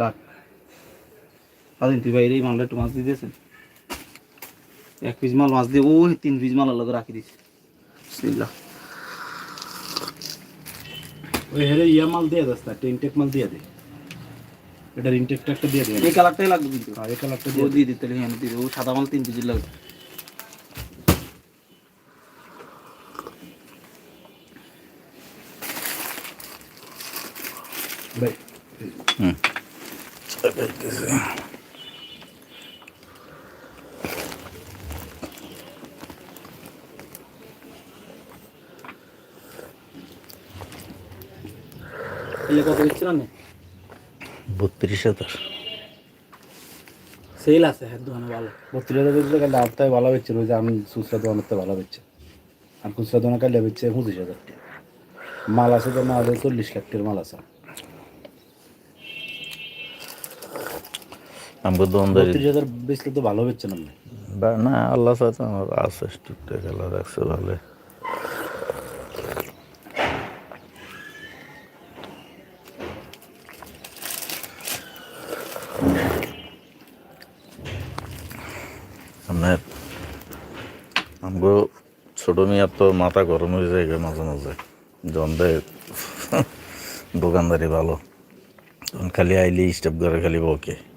রাখ। স্বাধীন তুই বাইরে এই মালটা একটু মাছ দিয়ে দিয়েছেন এক পিস মাল মাছ দিয়ে ওই তিন পিস মাল আলাদা রাখি দিয়েছে। বিসমিল্লাহ। ওই হেরে ইয়া মাল দিয়ে দাস একটা ইনটেক মাল দিয়ে দে। এটার ইনটেকটা একটা দিয়ে দে। এই কালারটাই লাগবে কিন্তু। আর এই কালারটা দিয়ে দিয়ে দিতে হ্যাঁ দিয়ে ও সাদা মাল তিন পিস লাগবে। ভাই এলে বত্রিশ হাজার। সেল আছে হ্যাঁ দোকানে ভালো বত্রিশ হাজার বেচলে কালে আটটায় ভালো বেচছে ওই যে আমি খুচরা দোকানের ভালো বেচছে আর খুচরা দোকানে কালে বেচছে পঁচিশ হাজার মাল আছে তো হলে চল্লিশ লাখ মাল আছে আমাকে দোকানদারি বত্রিশ হাজার বেচলে তো ভালো বেচছে না আপনি। বা- না আল্লাহ সাথে আমার আছে টুকটাক আল্লাহ রাখছে ভালো। আপনার আমগো ছোট মেয়ার তো মাথা গরম হয়ে যায় মাঝে মাঝে। জন্দে দোকানদারি ভালো। তখন খালি আইলি স্টেপ করে খালি বকে।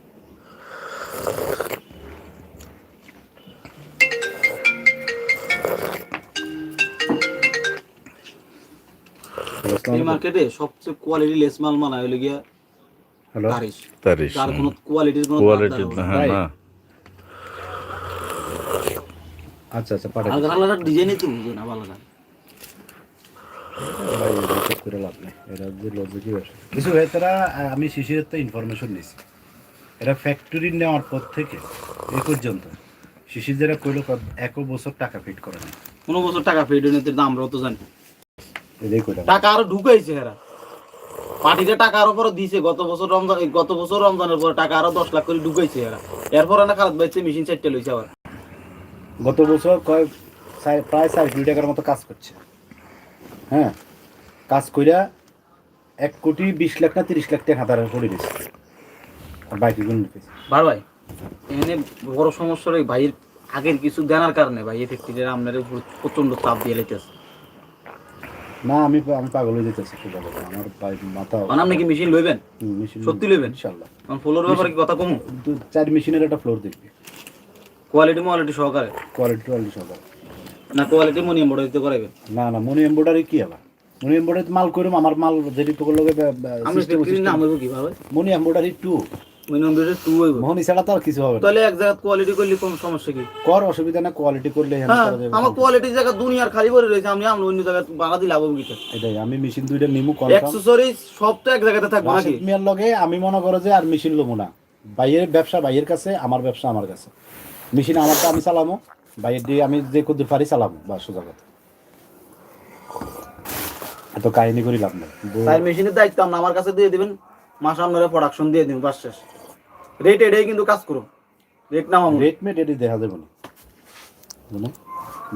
এই মার্কেটে সবচেয়ে কোয়ালিটি লেস মাল মানা হইলে গিয়া হ্যালো তারিশ তারিশ যার কোনো কোয়ালিটির কোনো কোয়ালিটি হ্যাঁ আচ্ছা আচ্ছা পাঠাই আলাদা আলাদা ডিজাইনই তো করে লাভ নেই। এরা যে লজিকই। কিছু আমি শিশিরের তো ইনফরমেশন নিছি। এরা ফ্যাক্টরি নেওয়ার পর থেকে এ পর্যন্ত শিশির যারা কইলো কত- এক বছর টাকা ফিট করে না কোনো বছর টাকা পেড নিতে দাম আমরাও তো জানি টাকা আরও ঢুকাইছে এরা পার্টিতে টাকা আরও পরে দিছে গত বছর রমজান গত বছর রমজানের পরে টাকা আরও দশ লাখ করে ঢুকাইছে এরা এরপর না খারাপ বাইছে মেশিন চারটে লইছে আবার। গত বছর কয় প্রায় চার কোটি টাকার মতো কাজ করছে। হ্যাঁ? কাজ কইরা এক কোটি বিশ লাখ না তিরিশ লাখ টাকা হাতার করে দিচ্ছে আর বাকি গুলো নিতেছে বার ভাই এখানে বড় সমস্যা ভাইয়ের আগের কিছু জানার কারণে ভাই এই ফ্যাক্টরির আপনার উপর প্রচণ্ড চাপ দিয়ে লেতেছে না আমি আমি পাগল হয়ে যেতেছি খুব ভালো আমার ভাই মাথা মানে আপনি কি মেশিন লইবেন? মেশিন সত্যি লইবেন? ইনশাল্লাহ কারণ ফ্লোর ব্যাপারে কি কথা কমু? দু চার মেশিনের একটা ফ্লোর দেখবি। কোয়ালিটি মোয়ালিটি সহকারে? কোয়ালিটি টোয়ালিটি সবার না কোয়ালিটি মনি এম্বয়ডারি দিতে করাইবেন? না না মনি এমব্রয়ডারি কি আবার? মনি এমব্রয়ডারি মাল করুম আমার মাল যেটি তোর লগে আমি হইব কি ভাবে মনি এমব্রয়ডারি টু এম্বয়ডারি টু হইব। মোহনি ছাড়া তো আর কিছু হবে তাহলে এক জায়গা কোয়ালিটি করলে কোন সমস্যা কি? কর অসুবিধা না কোয়ালিটি করলে হ্যাঁ করা যাবে। আমার কোয়ালিটির জায়গা দুনিয়ার খালি পড়ে রয়েছে আমি আমরা অন্য জায়গায় বাগা দিলে লাভ হবে এটাই আমি মেশিন দুইটা নিমু কনফার্ম অ্যাক্সেসরিজ সব তো এক জায়গাতে থাকবে নাকি? মিয়ার লগে আমি মনে করো যে আর মেশিন লমু না। বাইয়ের ব্যবসা বাইয়ের কাছে আমার ব্যবসা আমার কাছে। মেশিন আমারটা আমি চালামো বাইয়ের দিয়ে আমি যে কদ্দূর পারি চালামো বা সোজা কথা। এত কাহিনী করি লাভ নেই। মেশিনের দায়িত্ব আমার কাছে দিয়ে দিবেন মাস আপনারা প্রোডাকশন দিয়ে দিন বাস শেষ। রেট এটাই কিন্তু কাজ করুন রেট নাম রেট মেট এটি দেখা যাবে না।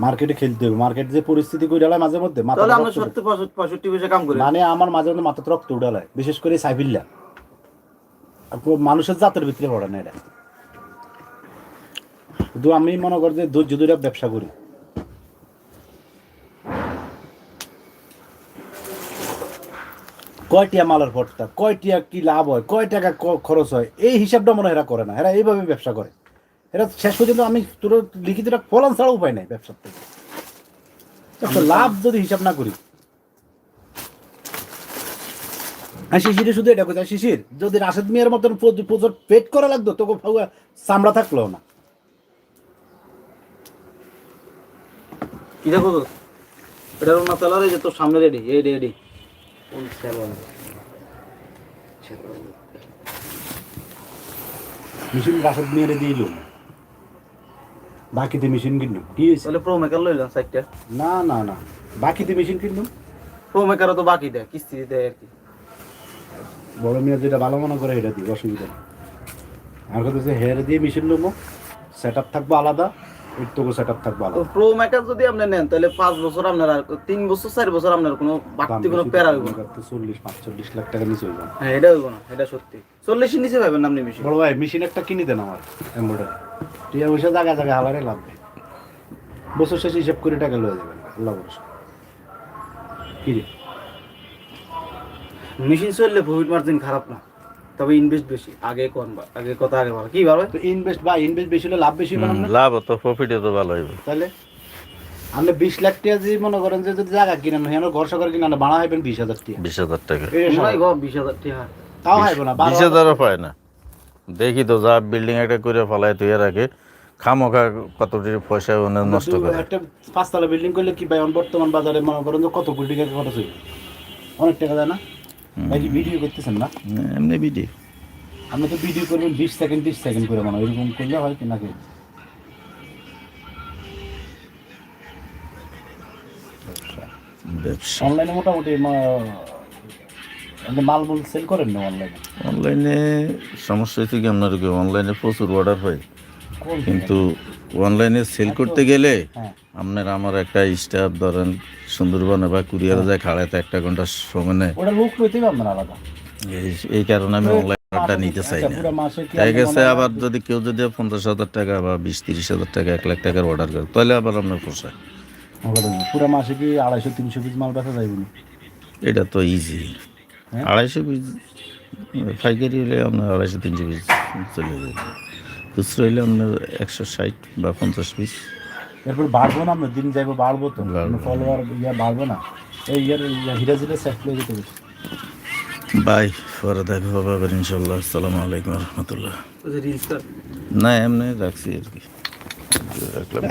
মার্কেটে খেলতে হবে। মার্কেট যে পরিস্থিতি করে ডালায় মাঝে মধ্যে তাহলে আমরা সত্তর পঁয়ষট্টি পয়সা কাম করি। মানে আমার মাঝে মধ্যে মাথা রক্ত উঠালায় বিশেষ করে সাইফিল্লা। মানুষের জাতের ভিতরে পড়ে না এটা। শুধু আমি মনে করি যে ধৈর্য ধরে ব্যবসা করি। কয়টিয়া মালের ভর্তা কয়টিয়া কি লাভ হয় কয় টাকা খরচ হয় এই হিসাবটা মনে হয় এরা করে না। এরা এইভাবে ব্যবসা করে। এরা শেষ পর্যন্ত আমি তোর লিখিত ফলন ছাড়া উপায় নাই ব্যবসার থেকে। লাভ যদি হিসাব না করি। হ্যাঁ শিশিরে শুধু এটা কোথায় শিশির যদি রাশেদ মিয়ার মতন প্রচুর পেট করা লাগতো তোকে চামড়া থাকল না। কি দেখো? তো যে তোর সামনে রেডি এই রেডি মেশিন রাশেদ মিয়ারে দিল। বাকিতে মেশিন কিনলুম কি হয়েছে তাহলে প্রো মেকার লইলাম সাইডটা না না না। বাকিতে মেশিন কিনলুম প্রো মেকারও তো বাকি দেয় কিস্তি দিতে হয় আর কি। বড় মেয়ে যেটা ভালো মনে করে এটা দিই অসুবিধা নেই। কথা হচ্ছে হেয়ার দিয়ে মেশিন নেব সেট আপ থাকব আলাদা। ওই তো থাকবে আলাদা প্রো ম্যাক্স যদি আপনি নেন তাহলে পাঁচ বছর আপনার আর তিন বছর আপনার কোনো বাড়তি কোনো প্যারা হইব না। চল্লিশ পাঁচচল্লিশ লাখ টাকা নিচে হইব। হ্যাঁ এটা হইব না এটা সত্যি। চল্লিশের নিচে পাবেন আপনি বড় ভাই মেশিন একটা কিনে দেন আমার এমব্রয়ডারি টিয়া পয়সা জায়গা জায়গা হালারে নেই। বছর শেষে হিসাব করে টাকা লয়ে যাবেন আল্লাহ ভরসা। কি রে? মেশিন চললে প্রফিট মার্জিন খারাপ না। তবে ইনভেস্ট বেশি। আগে কোন আগে কথা আগে ভালো কি ভালো তো ইনভেস্ট বা ইনভেস্ট বেশি হলে লাভ বেশি হবে না? লাভ তো প্রফিটে তো ভালো হইবে। তাহলে? আপনি বিশ লাখ টাকা যদি মনে করেন যে যদি জায়গা কিনেন হয় ঘর সরকার কিনে বানা হইবেন বিশ হাজার টাকা। বিশ হাজার টাকা। হয় বিশ হাজার টাকা। তাও হইব না বিশ হাজারও পায় না। দেখি তো যা বিল্ডিং একটা করে ফেলায় তুই রাখে খামোখা কত পয়সা ওনে নষ্ট করে। একটা পাঁচতলা বিল্ডিং করলে কি ভাই বর্তমান বাজারে মনে করেন যে কত কোটি টাকা খরচ হইবে? অনেক টাকা দেয় না? ভাই ভিডিও করতেছেন না? এমনি বিডি আপনি তো ভিডিও করবেন বিশ সেকেন্ড বিশ সেকেন্ড করে মনে হয় এরকম করলে হয় কি নাকি অনলাইনে মোটামুটি মাল মূল সেল করেন না অনলাইনে অনলাইনে সমস্যা হচ্ছে কি আপনার অনলাইনে প্রচুর অর্ডার হয়। কিন্তু অনলাইনে সেল করতে গেলে হ্যাঁ আপনার আমার একটা স্টাফ ধরেন সুন্দরবনে বা কুরিয়ারে যায় খাড়াইতে একটা ঘণ্টা সময় নেয়। ওটা লোক লইতে পারবেন আলাদা। এই- কারণে আমি অনলাইন অর্ডারটা নিতে চাই না। তাই গেছে আবার যদি কেউ যদি পঞ্চাশ হাজার টাকা বা বিশ তিরিশ হাজার টাকা এক লাখ টাকার অর্ডার করে তাহলে আবার আপনার পোষায়। পুরো মাসে কি আড়াইশো তিনশো পিস মাল বেচা যাইব এটা তো ইজি হ্যাঁ? আড়াইশো পিস পাইকারি হলে আপনার আড়াইশো তিনশো পিস চলে যাবে খুচরো হইলে অন্য একশো ষাট বা পঞ্চাশ পিস। এরপর বাড়বো না আমরা দিন যাইবো বাড়বো তো। ফলোয়ার ইয়া বাড়বো না। এই ইয়ার হিরা জিরা সেট করে যেতে হবে। বাই পরে দেখা হবে আবার ইনশাল্লাহ আসসালামু আলাইকুম রহমতুল্লাহ। না এমনি রাখছি আর কি। রাখলাম